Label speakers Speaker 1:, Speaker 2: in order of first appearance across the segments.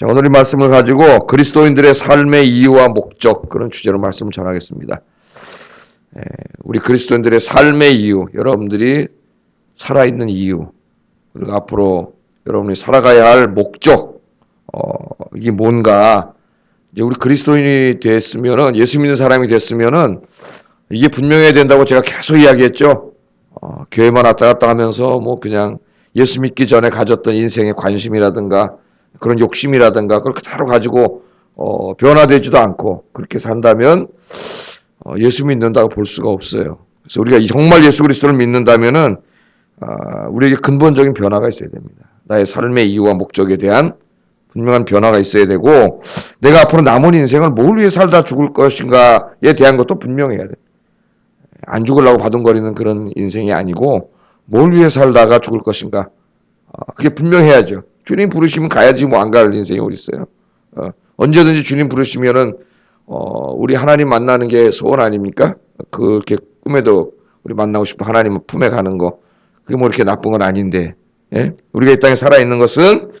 Speaker 1: 자, 오늘 이 말씀을 가지고 그리스도인들의 삶의 이유와 목적 그런 주제로 말씀을 전하겠습니다. 에, 우리 그리스도인들의 삶의 이유, 여러분들이 살아있는 이유, 그리고 앞으로 여러분이 살아가야 할 목적, 어, 이게 뭔가, 이제 우리 그리스도인이 됐으면은, 예수 믿는 사람이 됐으면은, 이게 분명해야 된다고 제가 계속 이야기했죠. 어, 교회만 왔다 갔다 하면서 뭐 그냥 예수 믿기 전에 가졌던 인생의 관심이라든가 그런 욕심이라든가 그걸 그대로 가지고 어, 변화되지도 않고 그렇게 산다면 어, 예수 믿는다고 볼 수가 없어요. 그래서 우리가 정말 예수 그리스도를 믿는다면은 아, 우리에게 근본적인 변화가 있어야 됩니다. 나의 삶의 이유와 목적에 대한 분명한 변화가 있어야 되고 내가 앞으로 남은 인생을 뭘 위해 살다 죽을 것인가에 대한 것도 분명해야 돼. 안 죽으려고 바둥거리는 그런 인생이 아니고 뭘 위해 살다가 죽을 것인가. 어, 그게 분명해야죠. 주님 부르시면 가야지 뭐안갈 인생이 어디 있어요. 어, 언제든지 주님 부르시면은 어, 우리 하나님 만나는 게 소원 아닙니까? 그렇게 꿈에도 우리 만나고 싶어 하나님 품에 가는 거 그게 뭐 이렇게 나쁜 건 아닌데 예? 우리가 이 땅에 살아 있는 것은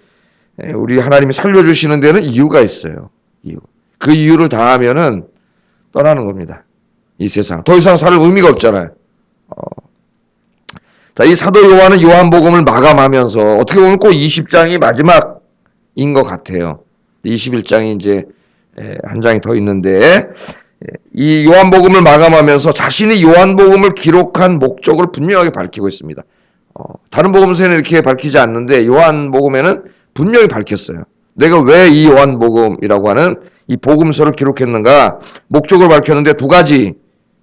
Speaker 1: 예, 우리 하나님이 살려주시는 데는 이유가 있어요. 이유. 그 이유를 다하면은 떠나는 겁니다. 이 세상. 더 이상 살 의미가 없잖아요. 어. 자, 이 사도 요한은 요한복음을 마감하면서 어떻게 보면 꼭 20장이 마지막인 것 같아요. 21장이 이제 에, 한 장이 더 있는데 에, 이 요한복음을 마감하면서 자신이 요한복음을 기록한 목적을 분명하게 밝히고 있습니다. 어, 다른 복음서에는 이렇게 밝히지 않는데 요한복음에는 분명히 밝혔어요. 내가 왜 이 요한복음이라고 하는 이 복음서를 기록했는가 목적을 밝혔는데 두 가지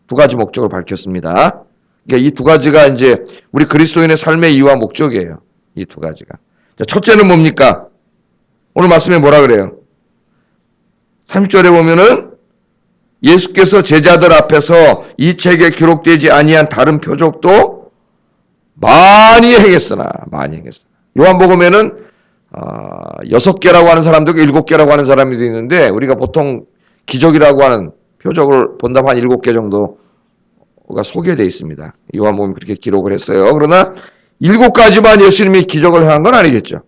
Speaker 1: 두 가지 목적을 밝혔습니다. 그러니까 이 두 가지가 이제 우리 그리스도인의 삶의 이유와 목적이에요. 이 두 가지가. 자, 첫째는 뭡니까? 오늘 말씀에 뭐라 그래요? 30절에 보면은 예수께서 제자들 앞에서 이 책에 기록되지 아니한 다른 표적도 많이 행했으나 많이 했으나 요한복음에는 어, 여섯 개라고 하는 사람도 있고 일곱 개라고 하는 사람이 있는데 우리가 보통 기적이라고 하는 표적을 본다면 한 일곱 개 정도 가 소개되어 있습니다. 요한복음이 그렇게 기록을 했어요. 그러나 일곱 가지만 예수님이 기적을 한건 아니겠죠.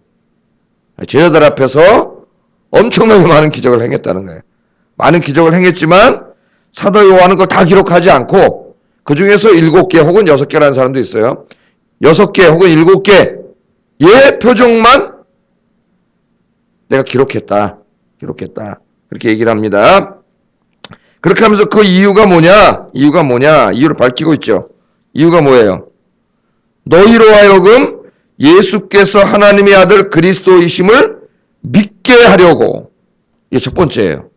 Speaker 1: 제자들 앞에서 엄청나게 많은 기적을 행했다는 거예요. 많은 기적을 행했지만 사도 요한은 그걸 다 기록하지 않고 그 중에서 일곱 개 혹은 여섯 개라는 사람도 있어요. 여섯 개 혹은 일곱 개의 표적만 내가 기록했다. 기록했다. 그렇게 얘기를 합니다. 그렇게 하면서 그 이유가 뭐냐? 이유가 뭐냐? 이유를 밝히고 있죠. 이유가 뭐예요? 너희로 하여금 예수께서 하나님의 아들 그리스도이심을 믿게 하려고. 이게 첫 번째예요.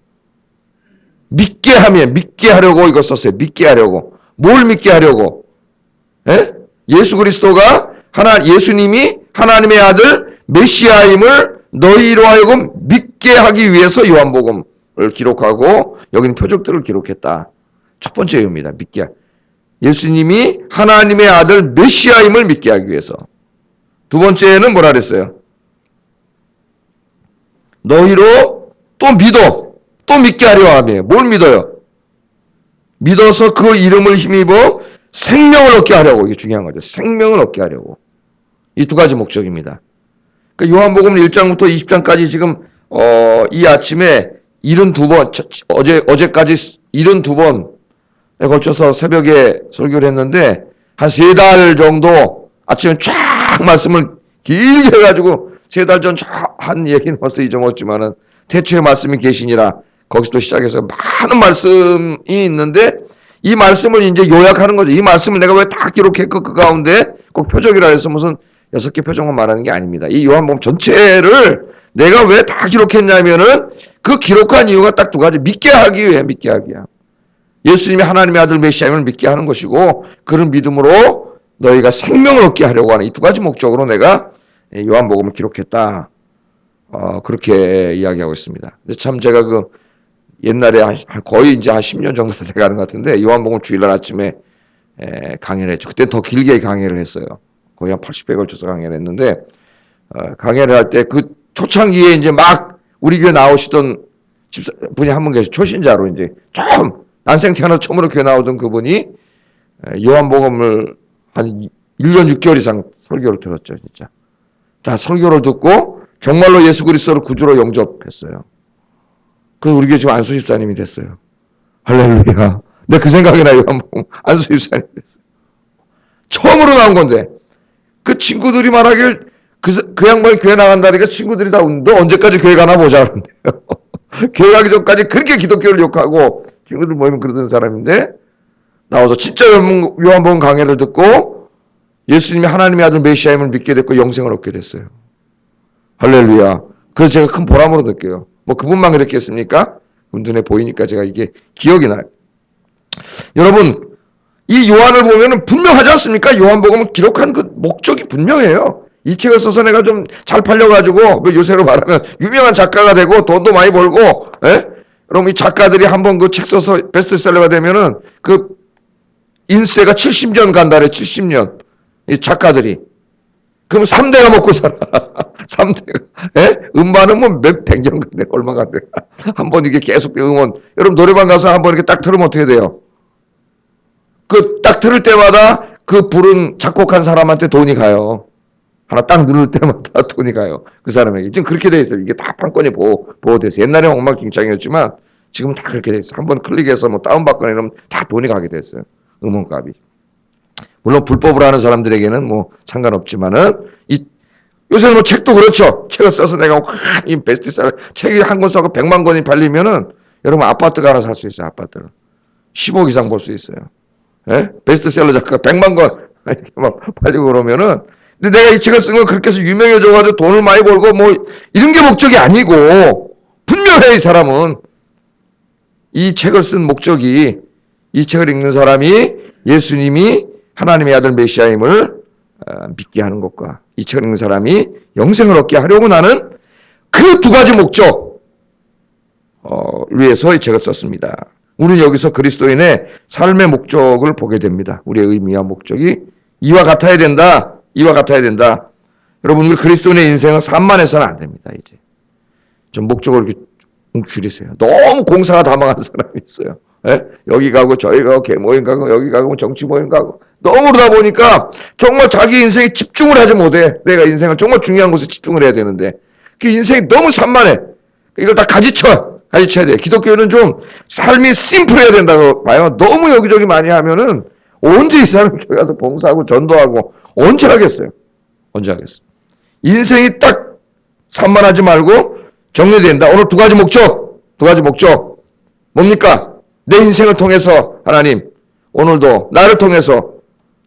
Speaker 1: 믿게 하면 믿게 하려고 이거 썼어요. 믿게 하려고. 뭘 믿게 하려고? 예? 예수 그리스도가 하나 예수님이 하나님의 아들 메시아임을 너희로 하여금 믿게 하기 위해서 요한복음을 기록하고 여기는 표적들을 기록했다. 첫 번째 이유입니다. 믿게. 예수님이 하나님의 아들 메시아임을 믿게 하기 위해서. 두 번째는 뭐라 그랬어요? 너희로 또 믿어. 또 믿게 하려 하며. 뭘 믿어요? 믿어서 그 이름을 힘입어 생명을 얻게 하려고. 이게 중요한 거죠. 생명을 얻게 하려고. 이 두 가지 목적입니다. 그 요한복음 1장부터 20장까지 지금 어, 이 아침에 72번 어제 어제까지 72번에 걸쳐서 새벽에 설교를 했는데 한 세 달 정도 아침에 쫙 말씀을 길게 해 가지고 세 달 전 한 얘기는 벌써 잊어먹었지만은 태초의 말씀이 계시니라 거기서 또 시작해서 많은 말씀이 있는데 이 말씀을 이제 요약하는 거죠. 이 말씀을 내가 왜 다 기록했고 그 가운데 꼭 표적이라 해서 무슨 여섯 개 표정만 말하는 게 아닙니다. 이 요한복음 전체를 내가 왜 다 기록했냐면은 그 기록한 이유가 딱 두 가지. 믿게 하기 위해 믿게 하기야. 예수님이 하나님의 아들 메시아임을 믿게 하는 것이고 그런 믿음으로 너희가 생명을 얻게 하려고 하는 이 두 가지 목적으로 내가 요한복음을 기록했다. 어, 그렇게 이야기하고 있습니다. 근데 참 제가 그 옛날에 한, 거의 이제 한 10년 정도 돼가는 것 같은데 요한복음 주일날 아침에 에, 강연을 했죠. 그때 더 길게 강연을 했어요. 거의 한 80회 걸쳐서 강연을 했는데 어, 강연을 할 때 그 초창기에 이제 막 우리 교회 나오시던 집사 분이 한 분 계시 초신자로 이제 처음 난생 태어나서 처음으로 교회 나오던 그분이 요한복음을 한 1년 6개월 이상 설교를 들었죠, 진짜. 다 설교를 듣고 정말로 예수 그리스도를 구주로 영접했어요. 그 우리 교회 지금 안수 집사님이 됐어요. 할렐루야. 내 그 생각이 나요. 안수 집사님 됐어요. 처음으로 나온 건데 그 친구들이 말하길 그, 그 양반이 교회 나간다니까 친구들이 다너 언제까지 교회 가나 보자. 교회 가기 전까지 그렇게 기독교를 욕하고 친구들 모이면 그러던 사람인데 나와서 진짜 요한- 요한복음 강해를 듣고 예수님이 하나님의 아들 메시아임을 믿게 됐고 영생을 얻게 됐어요. 할렐루야. 그래서 제가 큰 보람으로 느껴요. 뭐 그분만 그랬겠습니까? 눈에 보이니까 제가 이게 기억이 나요. 여러분, 이 요한을 보면은 분명하지 않습니까? 요한복음을 기록한 그 목적이 분명해요. 이 책을 써서 내가 좀 잘 팔려가지고 그 요새로 말하면 유명한 작가가 되고 돈도 많이 벌고, 예? 그럼 이 작가들이 한번 그 책 써서 베스트셀러가 되면은 그 인세가 70년 간다래 70년. 이 작가들이. 그럼 3대가 먹고 살아. 3대가. 예? 음반은 뭐몇 백년 간대 얼마 간대 한번 이게 계속 응원. 여러분 노래방 가서 한번 이렇게 딱 틀으면 어떻게 돼요? 그딱 틀을 때마다 그 부른 작곡한 사람한테 돈이 가요 하나 딱 누를 때마다 돈이 가요 그 사람에게 지금 그렇게 돼 있어요 이게 다 판권이 보호, 보호돼서 옛날에 엉망진창이었지만 지금 다 그렇게 돼 있어 한번 클릭해서 뭐 다운받거나 이러면 다 돈이 가게 됐어요 음원값이 물론 불법으로 하는 사람들에게는 뭐 상관없지만은 이 요새는 뭐 책도 그렇죠. 책을 써서 내가 와, 이 베스트셀러 책이 한 권 써고 100만 권이 팔리면은 여러분 아파트가 하나 살 수 있어요. 아파트를 10억 이상 벌 수 있어요. 예? 베스트셀러 작가가 100만 권 팔리고 그러면은 근데 내가 이 책을 쓴 건 그렇게 해서 유명해져 가지고 돈을 많이 벌고 뭐 이런 게 목적이 아니고 분명해 이 사람은 이 책을 쓴 목적이 이 책을 읽는 사람이 예수님이 하나님의 아들 메시아임을 어, 믿게 하는 것과 이 책을 읽는 사람이 영생을 얻게 하려고 나는 그 두 가지 목적 어, 위해서 이 책을 썼습니다. 우리는 여기서 그리스도인의 삶의 목적을 보게 됩니다. 우리의 의미와 목적이 이와 같아야 된다. 이와 같아야 된다. 여러분 우리 그리스도인의 인생은 산만해서는 안 됩니다. 이제 좀 목적을 이렇게 뭉 줄이세요. 너무 공사가 다 망한 사람이 있어요. 예? 여기 가고 저기 가고 개 모임 가고 여기 가고 정치 모임 가고 너무 그러다 보니까 정말 자기 인생에 집중을 하지 못해. 내가 인생을 정말 중요한 곳에 집중을 해야 되는데 그 인생이 너무 산만해. 이걸 다 가지쳐. 가지쳐야 돼. 기독교는 좀 삶이 심플해야 된다고 봐요. 너무 여기저기 많이 하면은 언제 이 사람이 교회 가서 봉사하고 전도하고 언제 하겠어요? 언제 하겠어요? 인생이 딱 산만하지 말고 정리된다. 오늘 두 가지 목적, 두 가지 목적 뭡니까? 내 인생을 통해서 하나님 오늘도 나를 통해서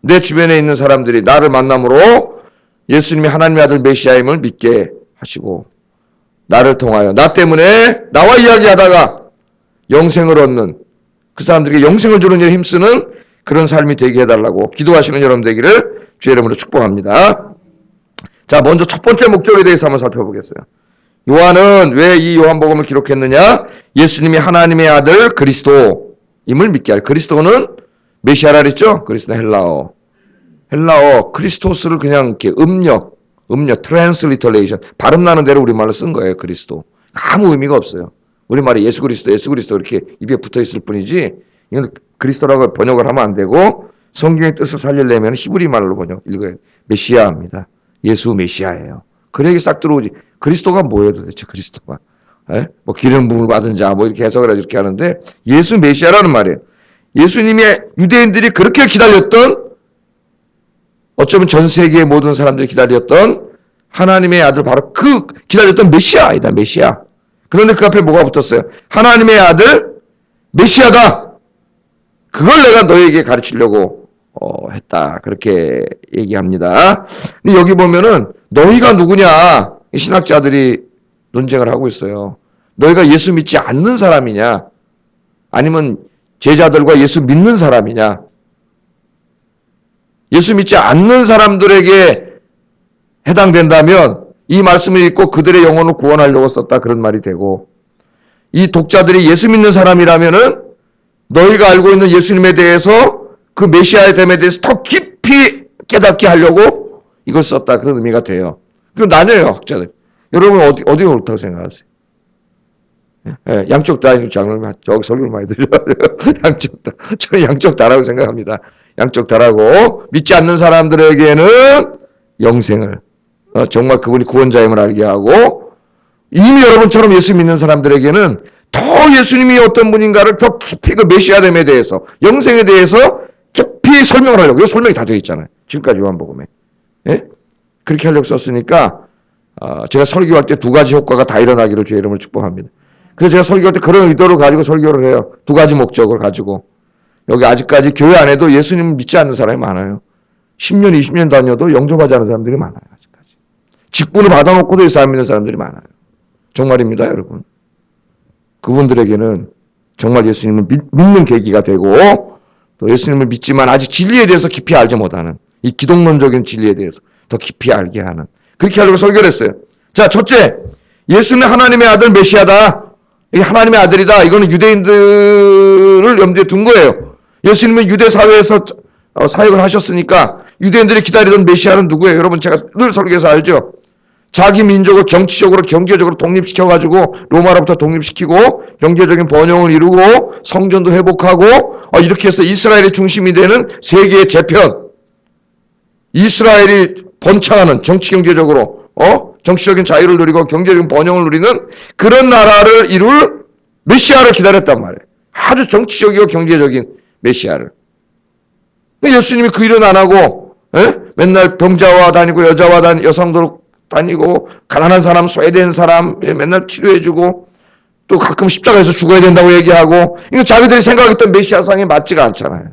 Speaker 1: 내 주변에 있는 사람들이 나를 만남으로 예수님이 하나님의 아들 메시아임을 믿게 하시고 나를 통하여 나 때문에 나와 이야기하다가 영생을 얻는 그 사람들에게 영생을 주는 일에 힘쓰는 그런 삶이 되게 해달라고 기도하시는 여러분 되기를 주의 이름으로 축복합니다. 자, 먼저 첫 번째 목적에 대해서 한번 살펴보겠어요. 요한은 왜 이 요한복음을 기록했느냐? 예수님이 하나님의 아들 그리스도임을 믿게 할. 그리스도는 메시아라 그랬죠? 그리스도 헬라어. 헬라어 크리스토스를 그냥 이렇게 음력, 음력, 트랜스리터레이션 발음 나는 대로 우리말로 쓴 거예요. 그리스도. 아무 의미가 없어요. 우리말에 예수 그리스도, 예수 그리스도 이렇게 입에 붙어 있을 뿐이지 이건 그리스도라고 번역을 하면 안 되고 성경의 뜻을 살리려면 히브리 말로 번역 읽어야 돼요. 메시아입니다. 예수 메시아예요. 그래 이게 싹 들어오지. 그리스도가 뭐예요 도대체 그리스도가? 에? 뭐 기름 부음을 받은 자 뭐 이렇게 해석을 해서 이렇게 하는데 예수 메시아라는 말이에요. 예수님의 유대인들이 그렇게 기다렸던 어쩌면 전 세계의 모든 사람들이 기다렸던 하나님의 아들 바로 그 기다렸던 메시아이다 메시아. 그런데 그 앞에 뭐가 붙었어요? 하나님의 아들 메시아다. 그걸 내가 너에게 가르치려고 어, 했다. 그렇게 얘기합니다. 근데 여기 보면은 너희가 누구냐? 이 신학자들이 논쟁을 하고 있어요. 너희가 예수 믿지 않는 사람이냐? 아니면 제자들과 예수 믿는 사람이냐? 예수 믿지 않는 사람들에게 해당된다면 이 말씀을 읽고 그들의 영혼을 구원하려고 썼다 그런 말이 되고 이 독자들이 예수 믿는 사람이라면은 너희가 알고 있는 예수님에 대해서 그 메시아의 됨에 대해서 더 깊이 깨닫게 하려고 이걸 썼다 그런 의미가 돼요. 그럼 나뉘어요 학자들. 여러분 어디 어디가 옳다고 생각하세요? 예, 양쪽 다 장로님 저기 설교를 많이 들려요. 양쪽 다 저는 양쪽 다라고 생각합니다. 양쪽 다라고 믿지 않는 사람들에게는 영생을 어, 정말 그분이 구원자임을 알게 하고 이미 여러분처럼 예수 믿는 사람들에게는 더 예수님이 어떤 분인가를 더 깊이 그 메시아됨에 대해서 영생에 대해서 깊이 설명을 하려고 이 설명이 다 되어 있잖아요. 지금까지 요한복음에 예? 그렇게 하려고 썼으니까 어, 제가 설교할 때 두 가지 효과가 다 일어나기를 주의 이름을 축복합니다. 그래서 제가 설교할 때 그런 의도를 가지고 설교를 해요. 두 가지 목적을 가지고 여기 아직까지 교회 안에도 예수님 믿지 않는 사람이 많아요. 10년, 20년 다녀도 영접하지 않은 사람들이 많아요. 아직까지. 직분을 받아놓고도 예수 안 믿는 사람들이 많아요. 정말입니다, 여러분. 그분들에게는 정말 예수님을 믿, 는 계기가 되고 또 예수님을 믿지만 아직 진리에 대해서 깊이 알지 못하는 이 기독론적인 진리에 대해서 더 깊이 알게 하는 그렇게 하려고 설교를 했어요. 자, 첫째, 예수는 하나님의 아들 메시아다. 이게 하나님의 아들이다. 이거는 유대인들을 염두에 둔 거예요. 예수님은 유대 사회에서 어, 사역을 하셨으니까 유대인들이 기다리던 메시아는 누구예요? 여러분 제가 늘 설교에서 알죠. 자기 민족을 정치적으로 경제적으로 독립시켜 가지고 로마로부터 독립시키고 경제적인 번영을 이루고 성전도 회복하고 어, 이렇게 해서 이스라엘의 중심이 되는 세계의 재편 이스라엘이 번창하는 정치 경제적으로 어 정치적인 자유를 누리고 경제적인 번영을 누리는 그런 나라를 이룰 메시아를 기다렸단 말이에요. 아주 정치적이고 경제적인 메시아를. 예수님이 그 일은 안 하고 에? 맨날 병자와 다니고 여자와 다니 여성들 다니고 가난한 사람, 소외된 사람 예, 맨날 치료해주고 또 가끔 십자가에서 죽어야 된다고 얘기하고 이거 자기들이 생각했던 메시아상에 맞지가 않잖아요.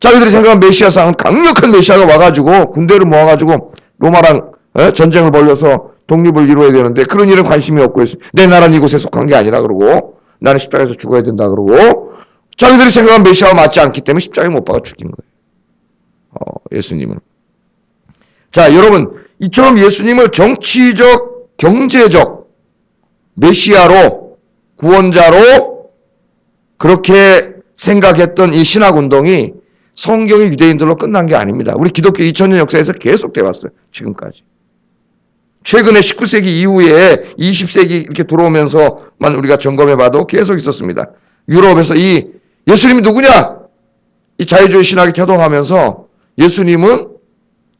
Speaker 1: 자기들이 생각한 메시아상은 강력한 메시아가 와가지고 군대를 모아가지고 로마랑 에? 전쟁을 벌려서 독립을 이루어야 되는데 그런 일은 관심이 없고 내 나라는 이곳에 속한 게 아니라 그러고 나는 십자가에서 죽어야 된다 그러고 자기들이 생각한 메시아와 맞지 않기 때문에 십자가에 못 박아 죽인 거예요. 어, 예수님은. 자, 여러분, 이처럼 예수님을 정치적, 경제적 메시아로, 구원자로 그렇게 생각했던 이 신학운동이 성경의 유대인들로 끝난 게 아닙니다. 우리 기독교 2000년 역사에서 계속돼 왔어요. 지금까지. 최근에 19세기 이후에 20세기 이렇게 들어오면서만 우리가 점검해 봐도 계속 있었습니다. 유럽에서 이 예수님이 누구냐? 이 자유주의 신학이 태동하면서 예수님은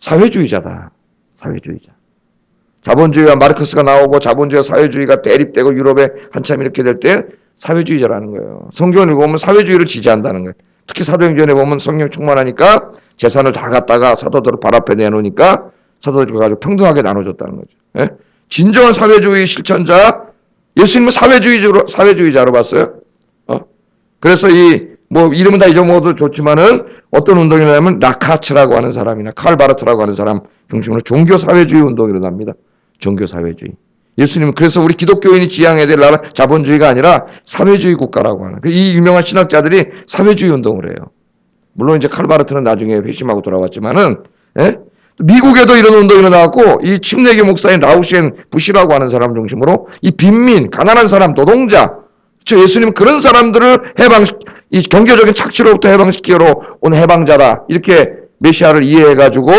Speaker 1: 사회주의자다. 사회주의자. 자본주의와 마르크스가 나오고 자본주의와 사회주의가 대립되고 유럽에 한참 이렇게 될 때 사회주의자라는 거예요. 성경을 읽어보면 사회주의를 지지한다는 거예요. 특히 사도행전에 보면 성령 충만하니까 재산을 다 갖다가 사도들을 발 앞에 내놓으니까 사도들이 가지고 평등하게 나눠줬다는 거죠. 예? 진정한 사회주의 실천자 예수님은 사회주의자로 사회주의자로 봤어요. 어? 그래서 이 뭐 이름은 다 잊어먹어도 좋지만은 어떤 운동이냐면 라카츠라고 하는 사람이나 칼바르트라고 하는 사람 중심으로 종교 사회주의 운동이 일어납니다. 종교 사회주의. 예수님은 그래서 우리 기독교인이 지향해야 될 나라 자본주의가 아니라 사회주의 국가라고 하는 이 유명한 신학자들이 사회주의 운동을 해요. 물론 이제 칼바르트는 나중에 회심하고 돌아왔지만은 예? 미국에도 이런 운동이 일어나고 이 침례교 목사인 라우시엔 부시라고 하는 사람 중심으로 이 빈민, 가난한 사람, 노동자, 저 예수님 그런 사람들을 해방, 이 경제적인 착취로부터 해방시키러 온 해방자다. 이렇게 메시아를 이해해 가지고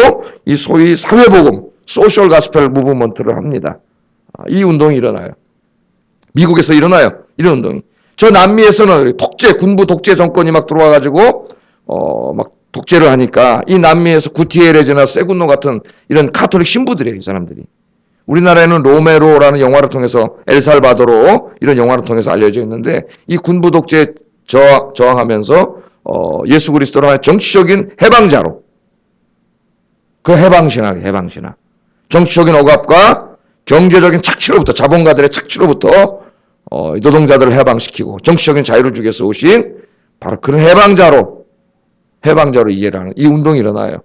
Speaker 1: 이 소위 사회 복음, 소셜 가스펠 무브먼트를 합니다. 아, 이 운동이 일어나요. 미국에서 일어나요. 이런 운동이. 저 남미에서는 독재, 군부 독재 정권이 막 들어와 가지고, 어, 막 독재를 하니까 이 남미에서 구티에레즈나 세군노 같은 이런 카톨릭 신부들이에요, 이 사람들이. 우리나라에는 로메로라는 영화를 통해서 엘살바도로 이런 영화를 통해서 알려져 있는데 이 군부 독재 저항, 저항하면서 어, 예수 그리스도로 하는 정치적인 해방자로 그 해방신학, 해방신학. 정치적인 억압과 경제적인 착취로부터 자본가들의 착취로부터 어, 노동자들을 해방시키고 정치적인 자유를 주기 위해서 오신 바로 그런 해방자로 해방자로 이해를 하는 이 운동이 일어나요.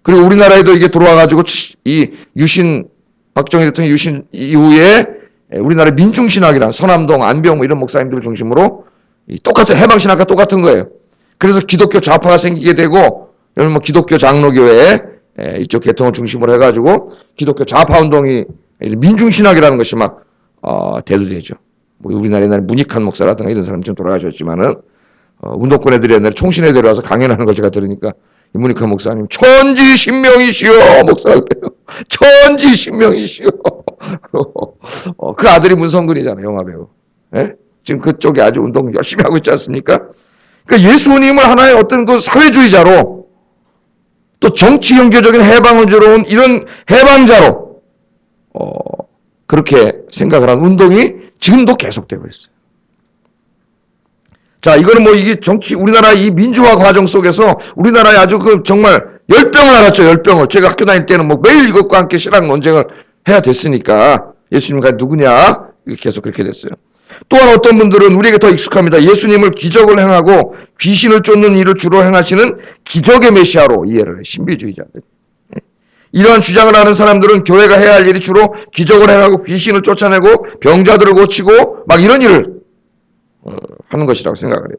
Speaker 1: 네? 그리고 우리나라에도 이게 들어와가지고 이 유신 박정희 대통령 유신 이후에 우리나라 민중신학이란 서남동 안병 뭐 이런 목사님들 중심으로 똑같은 해방신학과 똑같은 거예요. 그래서 기독교 좌파가 생기게 되고 여러분 뭐 기독교 장로교회 이쪽 계통을 중심으로 해가지고 기독교 좌파 운동이 민중신학이라는 것이 막 어, 대두되죠. 뭐 우리나라 옛날에 문익한 목사라든가 이런 사람 좀 돌아가셨지만은 어, 운동권 애들이 옛날에 총신 애들이 와서 강연하는 걸 제가 들으니까 이문익한 목사님 천지신명이시여 그래요. 천지신명이시여 어, 그 아들이 문성근이잖아요 영화배우 예? 지금 그쪽에 아주 운동 열심히 하고 있지 않습니까? 그러니까 예수님을 하나의 어떤 그 사회주의자로 또 정치 경제적인 해방을 주러 온 이런 해방자로 어, 그렇게 생각을 한 운동이 지금도 계속되고 있어요. 자, 이거는 뭐 이게 정치 우리나라 이 민주화 과정 속에서 우리나라에 아주 그 정말 열병을 알았죠, 열병을. 제가 학교 다닐 때는 뭐 매일 이것과 함께 신앙 논쟁을 해야 됐으니까 예수님과 누구냐 계속 그렇게 됐어요. 또한 어떤 분들은 우리에게 더 익숙합니다. 예수님을 기적을 행하고 귀신을 쫓는 일을 주로 행하시는 기적의 메시아로 이해를 해 신비주의자들. 이러한 주장을 하는 사람들은 교회가 해야 할 일이 주로 기적을 행하고 귀신을 쫓아내고 병자들을 고치고 막 이런 일을 어, 하는 것이라고 생각을 해요.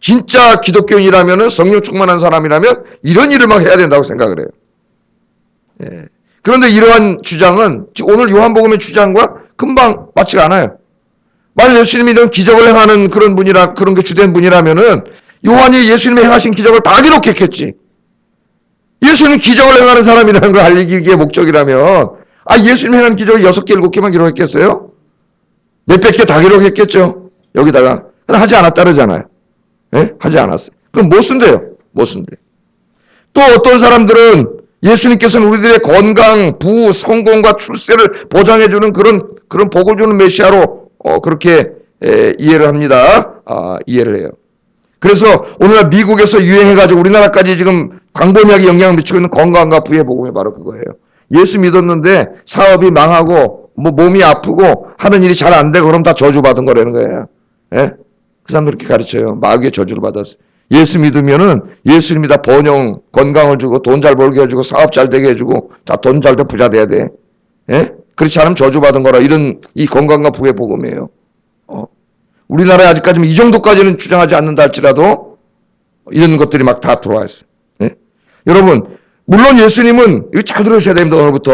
Speaker 1: 진짜 기독교인이라면 성령 충만한 사람이라면 이런 일을 막 해야 된다고 생각을 해요. 예. 그런데 이러한 주장은 오늘 요한복음의 주장과 금방 맞지가 않아요. 만약 예수님이 이런 기적을 행하는 그런 분이라 그런 게 주된 분이라면은 요한이 예수님이 행하신 기적을 다 기록했겠지. 예수님 기적을 행하는 사람이라는 걸 알리기의 목적이라면 아 예수님 행한 기적을 여섯 개 일곱 개만 기록했겠어요? 몇백 개 다 기록했겠죠. 여기다가 하지 않았다 그러잖아요. 예? 하지 않았어요. 그럼 못 쓴대요. 못 쓴대. 또 어떤 사람들은 예수님께서는 우리들의 건강, 부, 성공과 출세를 보장해 주는 그런 그런 복을 주는 메시아로 어, 그렇게 에, 이해를 합니다. 아, 이해를 해요. 그래서 오늘날 미국에서 유행해가지고 우리나라까지 지금 광범위하게 영향을 미치고 있는 건강과 부의 복음이 바로 그거예요. 예수 믿었는데 사업이 망하고 뭐 몸이 아프고 하는 일이 잘 안 되고 그럼 다 저주받은 거라는 거예요. 예? 그 사람들 그렇게 가르쳐요. 마귀의 저주를 받았어요. 예수 믿으면은 예수님이 다 번영, 건강을 주고 돈 잘 벌게 해주고 사업 잘 되게 해주고 다 돈 잘 돼 부자 돼야 돼. 예? 그렇지 않으면 저주받은 거라 이런 이 건강과 부의 복음이에요. 어. 우리나라에 아직까지 이 정도까지는 주장하지 않는다 할지라도 이런 것들이 막 다 들어와 있어요. 예? 여러분, 물론 예수님은 이거 잘 들으셔야 됩니다. 오늘부터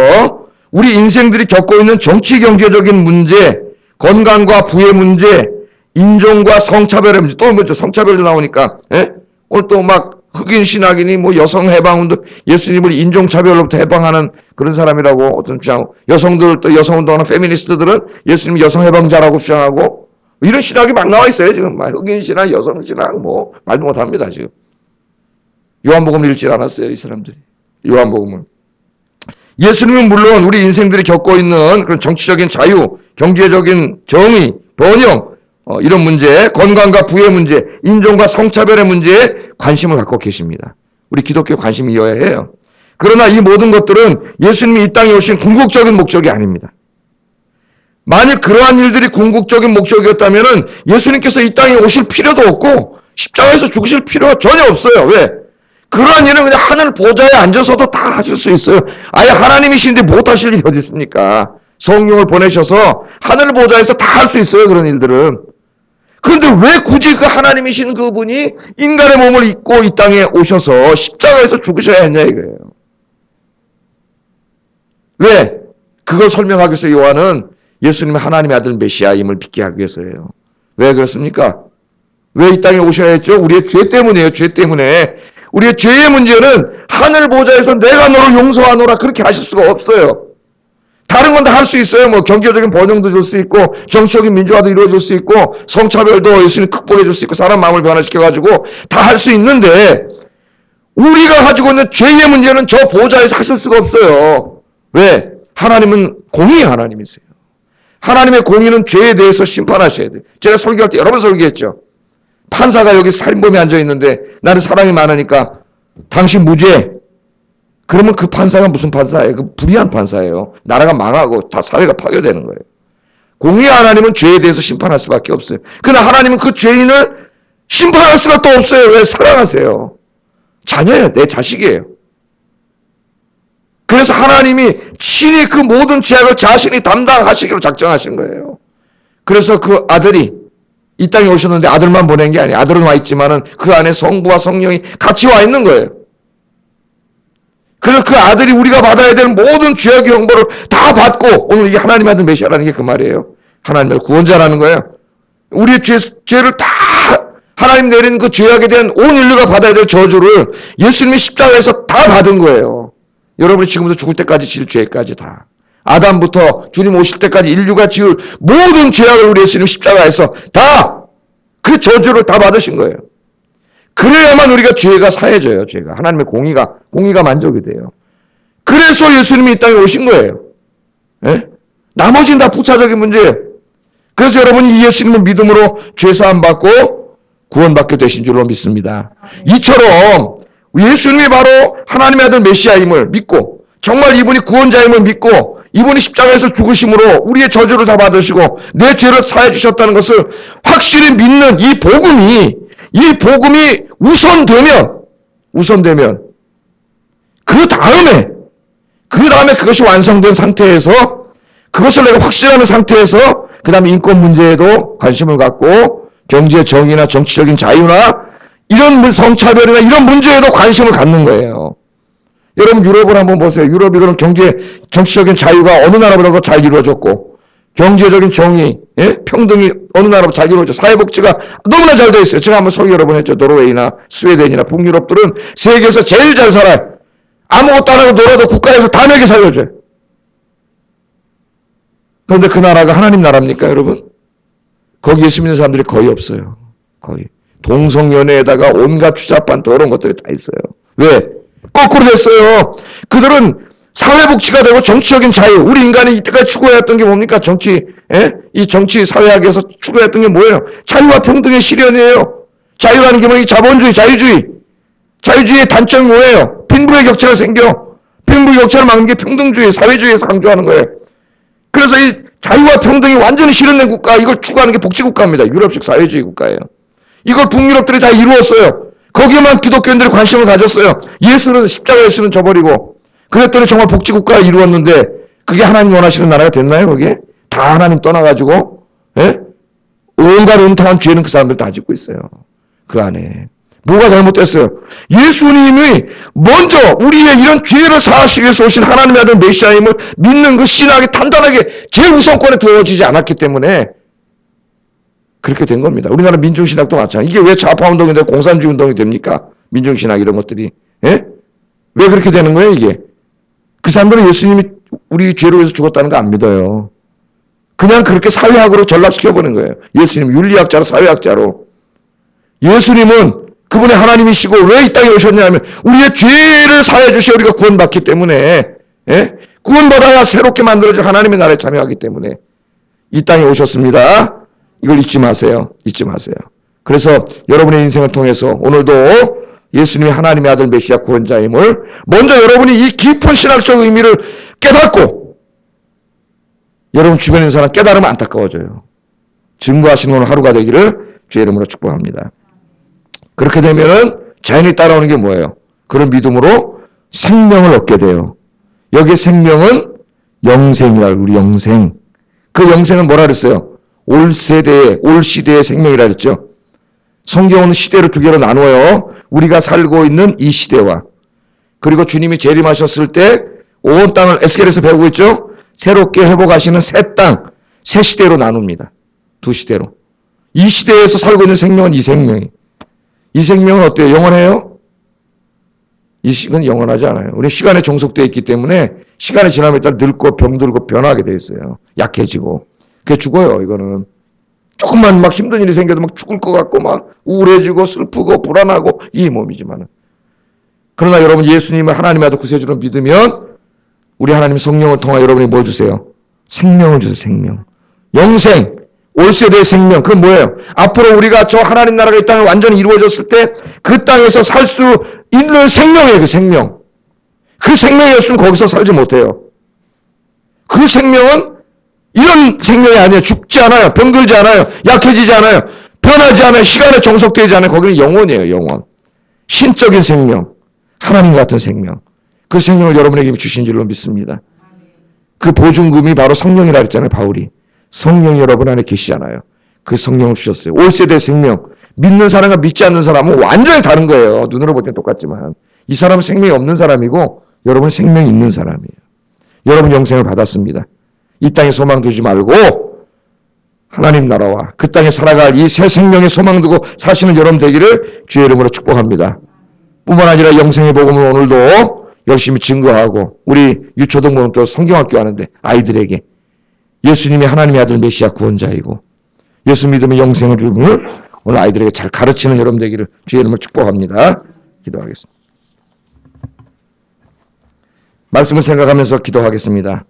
Speaker 1: 우리 인생들이 겪고 있는 정치 경제적인 문제, 건강과 부의 문제, 인종과 성차별의 문제, 또 뭐죠? 성차별도 나오니까, 예? 오늘 또 막 흑인 신학인이 뭐 여성 해방운동, 예수님을 인종차별로부터 해방하는 그런 사람이라고 어떤 주장하고, 여성들 또 여성운동하는 페미니스트들은 예수님 여성 해방자라고 주장하고, 이런 신학이 막 나와 있어요, 지금. 막 흑인 신학, 여성 신학, 뭐, 말도 못 합니다, 지금. 요한복음 읽지 않았어요, 이 사람들이. 요한복음을. 예수님은 물론 우리 인생들이 겪고 있는 그런 정치적인 자유, 경제적인 정의, 번영, 어, 이런 문제, 건강과 부의 문제, 인종과 성차별의 문제에 관심을 갖고 계십니다. 우리 기독교 관심이 이어야 해요. 그러나 이 모든 것들은 예수님이 이 땅에 오신 궁극적인 목적이 아닙니다. 만일 그러한 일들이 궁극적인 목적이었다면 예수님께서 이 땅에 오실 필요도 없고 십자가에서 죽으실 필요가 전혀 없어요. 왜? 그러한 일은 그냥 하늘 보좌에 앉아서도 다 하실 수 있어요. 아예 하나님이신데 못 하실 일이 어디 있습니까? 성령을 보내셔서 하늘 보좌에서 다 할 수 있어요. 그런 일들은. 그런데 왜 굳이 그 하나님이신 그분이 인간의 몸을 입고 이 땅에 오셔서 십자가에서 죽으셔야 했냐 이거예요. 왜? 그걸 설명하기 위해서 요한은 예수님의 하나님의 아들 메시아임을 믿게 하기 위해서예요. 왜 그렇습니까? 왜 이 땅에 오셔야 했죠? 우리의 죄 때문이에요. 죄 때문에. 우리의 죄의 문제는 하늘 보좌에서 내가 너를 용서하노라 그렇게 하실 수가 없어요. 다른 건 다 할 수 있어요. 뭐 경제적인 번영도 줄 수 있고 정치적인 민주화도 이루어질 수 있고 성차별도 예수님 극복해 줄 수 있고 사람 마음을 변화시켜 가지고 다 할 수 있는데 우리가 가지고 있는 죄의 문제는 저 보좌에서 하실 수가 없어요. 왜? 하나님은 공의의 하나님이세요. 하나님의 공의는 죄에 대해서 심판하셔야 돼요. 제가 설교할 때 여러 번 설교했죠. 판사가 여기 살인범이 앉아 있는데 나는 사랑이 많으니까 당신 무죄. 그러면 그 판사가 무슨 판사예요? 그 불의한 판사예요. 나라가 망하고 다 사회가 파괴되는 거예요. 공의 하나님은 죄에 대해서 심판할 수밖에 없어요. 그러나 하나님은 그 죄인을 심판할 수가 또 없어요. 왜? 사랑하세요. 자녀예요. 내 자식이에요. 그래서 하나님이 친히 그 모든 죄악을 자신이 담당하시기로 작정하신 거예요. 그래서 그 아들이 이 땅에 오셨는데 아들만 보낸 게 아니에요. 아들은 와 있지만은 그 안에 성부와 성령이 같이 와 있는 거예요. 그래서 그 아들이 우리가 받아야 되는 모든 죄악의 형벌을 다 받고 오늘 이게 하나님의 아들 메시아라는 게 그 말이에요. 하나님의 구원자라는 거예요. 우리의 죄, 죄를 다 하나님 내린 그 죄악에 대한 온 인류가 받아야 될 저주를 예수님이 십자가에서 다 받은 거예요. 여러분이 지금부터 죽을 때까지 질 죄까지 다. 아담부터 주님 오실 때까지 인류가 지을 모든 죄악을 우리 예수님 십자가에서 다 그 저주를 다 받으신 거예요. 그래야만 우리가 죄가 사해져요. 죄가 하나님의 공의가 공의가 만족이 돼요. 그래서 예수님이 이 땅에 오신 거예요. 예? 나머지는 다 부차적인 문제예요. 그래서 여러분이 이 예수님을 믿음으로 죄 사함 받고 구원받게 되신 줄로 믿습니다. 이처럼 예수님이 바로 하나님의 아들 메시아임을 믿고 정말 이분이 구원자임을 믿고 이분이 십자가에서 죽으심으로 우리의 저주를 다 받으시고 내 죄를 사해 주셨다는 것을 확실히 믿는 이 복음이 이 복음이 우선되면 우선되면 그 다음에 그 다음에 그것이 완성된 상태에서 그것을 내가 확실하는 상태에서 그 다음에 인권 문제에도 관심을 갖고 경제 정의나 정치적인 자유나 이런 문- 성차별이나 이런 문제에도 관심을 갖는 거예요. 여러분 유럽을 한번 보세요. 유럽이 그런 경제 정치적인 자유가 어느 나라보다 잘 이루어졌고 경제적인 정의, 예? 평등이 어느 잘 이루어져 사회복지가 너무나 잘돼 있어요. 제가 한번 소개 여러 번 했죠. 노르웨이나 스웨덴이나 북유럽들은 세계에서 제일 잘 살아요. 아무것도 안 하고 놀아도 국가에서 다 내게 살려줘요. 그런데 그 나라가 하나님 나라입니까, 여러분? 거기 예수 믿는 사람들이 거의 없어요. 거의. 동성연애에다가 온갖 추잡한 더러운 것들이 다 있어요. 왜? 거꾸로 됐어요. 그들은 사회복지가 되고 정치적인 자유, 우리 인간이 이때까지 추구해왔던 게 뭡니까? 정치, 예? 이 정치 사회학에서 추구했던 게 뭐예요? 자유와 평등의 실현이에요. 자유라는 게 뭐이 자본주의, 자유주의. 자유주의의 단점이 뭐예요? 빈부의 격차가 생겨. 빈부의 격차를 막는 게 평등주의, 사회주의에서 강조하는 거예요. 그래서 이 자유와 평등이 완전히 실현된 국가, 이걸 추구하는 게 복지국가입니다. 유럽식 사회주의 국가예요. 이걸 북유럽들이 다 이루었어요. 거기에만 기독교인들이 관심을 가졌어요. 예수는 십자가 예수는 져버리고 그랬더니 정말 복지국가가 이루었는데 그게 하나님 원하시는 나라가 됐나요? 거기에 다 하나님 떠나가지고 예? 온갖 음탕한 죄는 그 사람들 다 짓고 있어요. 그 안에 뭐가 잘못됐어요? 예수님이 먼저 우리의 이런 죄를 사하시기 위해서 오신 하나님의 아들 메시아임을 믿는 그 신학이 단단하게 제우선권에 두어지지 않았기 때문에 그렇게 된 겁니다. 우리나라 민중신학도 마찬가지. 이게 왜 좌파 운동이 되고 공산주의 운동이 됩니까? 민중신학 이런 것들이. 예? 왜 그렇게 되는 거예요, 이게? 그 사람들은 예수님이 우리 죄로 위해서 죽었다는 거 안 믿어요. 그냥 그렇게 사회학으로 전락시켜버린 거예요. 예수님 윤리학자로 사회학자로. 예수님은 그분의 하나님이시고 왜 이 땅에 오셨냐면 우리의 죄를 사해 주셔 우리가 구원받기 때문에 예? 구원받아야 새롭게 만들어질 하나님의 나라에 참여하기 때문에 이 땅에 오셨습니다. 이걸 잊지 마세요. 잊지 마세요. 그래서 여러분의 인생을 통해서 오늘도 예수님이 하나님의 아들 메시아 구원자임을 먼저 여러분이 이 깊은 신학적 의미를 깨닫고 여러분 주변에 있는 사람 깨달으면 안타까워져요. 증거하시는 오늘 하루가 되기를 주의 이름으로 축복합니다. 그렇게 되면은 자연히 따라오는 게 뭐예요? 그런 믿음으로 생명을 얻게 돼요. 여기에 생명은 영생이라 우리 영생. 그 영생은 뭐라 그랬어요? 올 세대의 올 시대의 생명이라 그랬죠. 성경은 시대를 두 개로 나누어요. 우리가 살고 있는 이 시대와 그리고 주님이 재림하셨을 때 온 땅을 에스겔에서 배우고 있죠. 새롭게 회복하시는 새 땅, 새 시대로 나눕니다. 두 시대로. 이 시대에서 살고 있는 생명은 이 생명이. 이 생명은 어때요? 영원해요? 이 시간 영원하지 않아요. 우리 시간에 종속되어 있기 때문에 시간이 지남에 따라 늙고 병들고 변하게 돼 있어요. 약해지고. 그게 죽어요, 이거는. 조금만 막 힘든 일이 생겨도 막 죽을 것 같고 막 우울해지고 슬프고 불안하고 이 몸이지만은. 그러나 여러분 예수님을 하나님의 아들 구세주로 믿으면 우리 하나님 성령을 통하 여러분이 뭘 주세요? 생명을 주세요, 생명. 영생. 올 세대의 생명. 그건 뭐예요? 앞으로 우리가 저 하나님 나라가 이 땅에 완전히 이루어졌을 때 그 땅에서 살 수 있는 생명이에요, 그 생명. 그 생명이 없으면 거기서 살지 못해요. 그 생명은 이런 생명이 아니에요. 죽지 않아요. 병들지 않아요. 약해지지 않아요. 변하지 않아요. 시간에 정속되지 않아요. 거기는 영원이에요, 영원. 신적인 생명. 하나님 같은 생명. 그 생명을 여러분에게 주신 줄로 믿습니다. 그 보증금이 바로 성령이라 그랬잖아요, 바울이. 성령이 여러분 안에 계시잖아요. 그 성령을 주셨어요. 올 세대 생명. 믿는 사람과 믿지 않는 사람은 완전히 다른 거예요. 눈으로 볼 땐 똑같지만. 이 사람은 생명이 없는 사람이고, 여러분은 생명이 있는 사람이에요. 여러분 영생을 받았습니다. 이 땅에 소망 두지 말고, 하나님 나라와 그 땅에 살아갈 이 새 생명의 소망 두고 사시는 여러분 되기를 주의 이름으로 축복합니다. 뿐만 아니라 영생의 복음을 오늘도 열심히 증거하고 우리 유초등부는 또 성경학교 하는데 아이들에게 예수님이 하나님의 아들 메시아 구원자이고 예수 믿으면 영생을 주음을 오늘 아이들에게 잘 가르치는 여러분 되기를 주의 이름을 축복합니다. 기도하겠습니다. 말씀을 생각하면서 기도하겠습니다.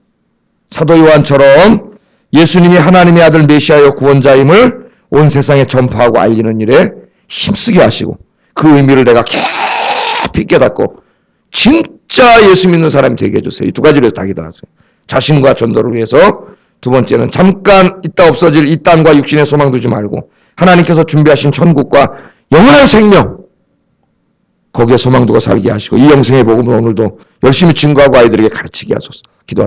Speaker 1: 사도 요한처럼 예수님이 하나님의 아들 메시아여 구원자임을 온 세상에 전파하고 알리는 일에 힘쓰게 하시고 그 의미를 내가 깊이 깨닫고 진짜 예수 믿는 사람이 되게 해주세요. 이 두 가지를 위해서 다 기도하세요. 자신과 전도를 위해서 두 번째는 잠깐 있다 없어질 이 땅과 육신의 소망 두지 말고 하나님께서 준비하신 천국과 영원한 생명 거기에 소망 두고 살게 하시고 이 영생의 복음을 오늘도 열심히 증거하고 아이들에게 가르치게 하소서. 기도합니다.